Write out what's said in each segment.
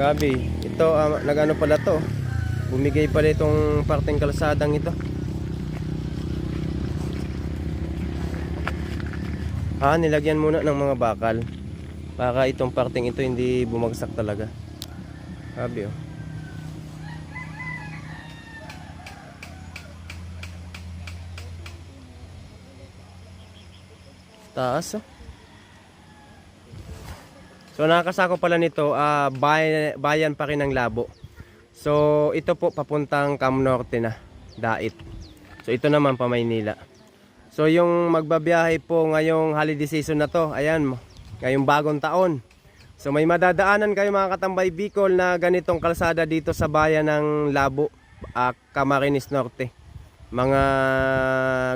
Gabi, ito ah, nagano pala to. Bumigay pala itong parteng kalsadang ito. Ah, nilagyan muna ng mga bakal. Para itong parteng ito hindi bumagsak talaga. Gabi oh. Taas oh. So nakakasako pala nito, ah bayan, bayan pa rin ng Labo. So ito po papuntang Cam Norte na, Dait. So ito naman pa Maynila. So yung magbabiyahe po ngayong holiday season na to, ayan, ngayong bagong taon. So may madadaanan kayo mga katambay Bicol na ganitong kalsada dito sa bayan ng Labo, ah, Camarines Norte. Mga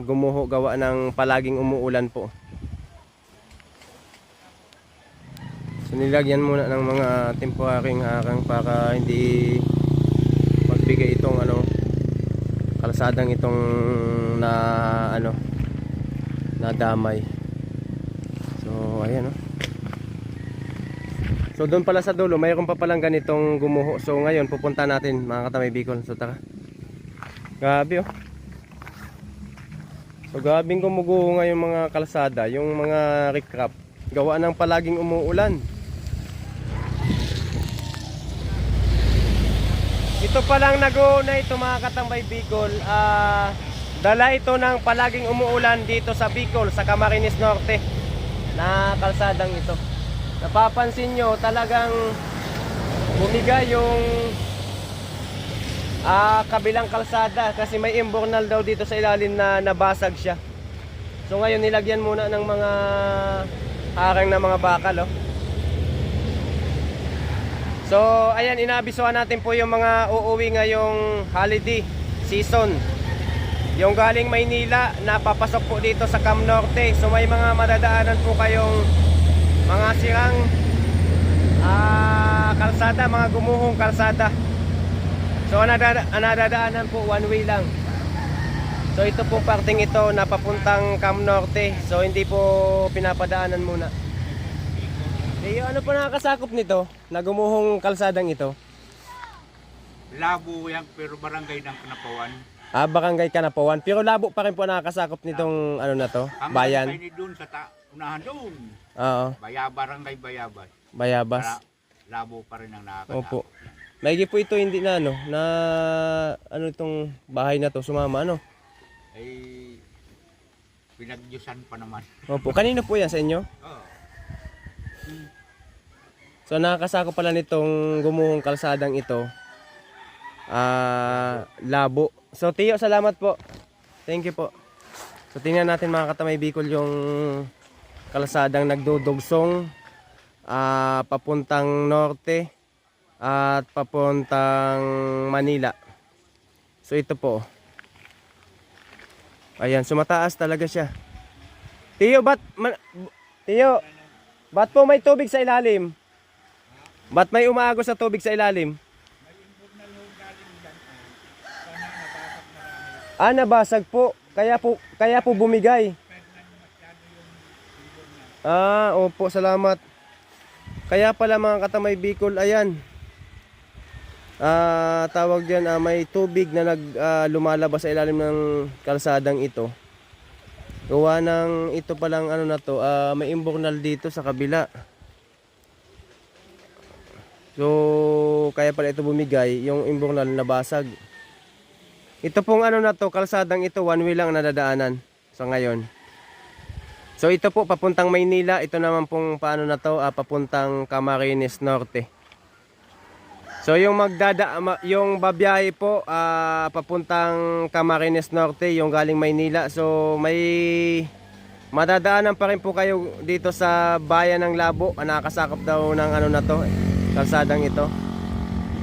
gumuho gawa ng palaging umuulan po. So nilagyan muna ng mga temporaring hakang para hindi magbigay itong ano kalsadang itong na ano nadamay. So ayan oh. So doon pala sa dulo, mayroon pa palang ganitong gumuho. So ngayon pupunta natin mga katamay Bicol. So tara. Grabe oh. So gabing gumuguho nga yung mga kalsada, yung mga rikrap. Gawa ng palaging umuulan. Ito pa lang nag-uuna ito mga katambay Bicol. Ah, dala ito ng palaging umuulan dito sa Bicol, sa Camarines Norte na kalsadang ito. Napapansin nyo talagang bumiga yung ah, kabilang kalsada kasi may imbornal daw dito sa ilalim na nabasag siya. So ngayon nilagyan muna ng mga harang na mga bakal oh. So, ayan, inabisuhan natin po yung mga uuwi ngayong holiday season. Yung galing Maynila, napapasok po dito sa Cam Norte. So, may mga madadaanan po kayong mga sirang ah, kalsada, mga gumuhong kalsada. So, ang nadada- ang nadadaanan po, one way lang. So, ito po parting ito, napapuntang Cam Norte. So, hindi po pinapadaanan muna. Leo, ano po nakakasakop nito? Na gumuhong kalsadang ito? Labo yan pero barangay ng Kanapawan. Ah, Barangay Kanapawan. Pero labo pa rin po nakakasakop nitong ano na to? Ang Bayan. ni doon sa ta unahan doon. Oo, Baya, barangay Bayabas. Bayabas. Para labo pa rin ang nakakasakop. Opo. Maigi po ito hindi na ano, na ano itong bahay na to sumama ano? Ay pinagyusan pa naman. Opo, kanino po yan sa inyo? Oo. So nakakasakop pala nitong gumuhong kalsadang ito. Ah, labo. So Tiyo, salamat po. Thank you po. So tingnan natin mga katamay Bicol yung kalsadang nagdudugsong ah, papuntang norte at papuntang Manila. So ito po. Ayan, sumataas talaga siya. Tiyo, ba't Tiyo, ba't po may tubig sa ilalim? Ba't may umaagos sa tubig sa ilalim? Ah, nabasag po. Kaya po, kaya po bumigay. Ah, opo, salamat. Kaya pala mga katamay Bicol, ayan. Ah, tawag diyan ah, may tubig na nag ah, lumalabas sa ilalim ng kalsadang ito. Gawa ng ito palang ano na to, ah, may imbornal dito sa kabila. So, kaya pala ito bumigay, yung imbornal nabasag. Ito pong ano na to, kalsadang ito, one way lang ang nadadaanan sa ngayon. So, ito po, papuntang Maynila. Ito naman pong paano na to, ah, papuntang Camarines Norte. So, yung magdada, ma- yung babiyahe po, ah, papuntang Camarines Norte, yung galing Maynila. So, may madadaanan pa rin po kayo dito sa bayan ng Labo. Nakakasakop daw ng ano na to, kalsadang ito.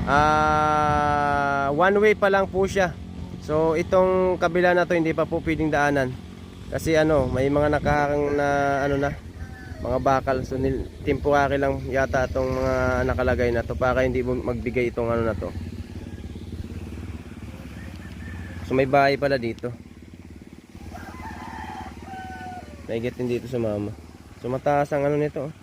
Ah, one way pa lang po siya. So itong kabila na to hindi pa po pwedeng daanan. Kasi ano, may mga nakaharang na ano na mga bakal. So nil, temporary lang yata itong mga nakalagay na to para hindi magbigay itong ano na to. So may bahay pala dito. Naigit din dito sa mama. So mataas ang ano nito. oh.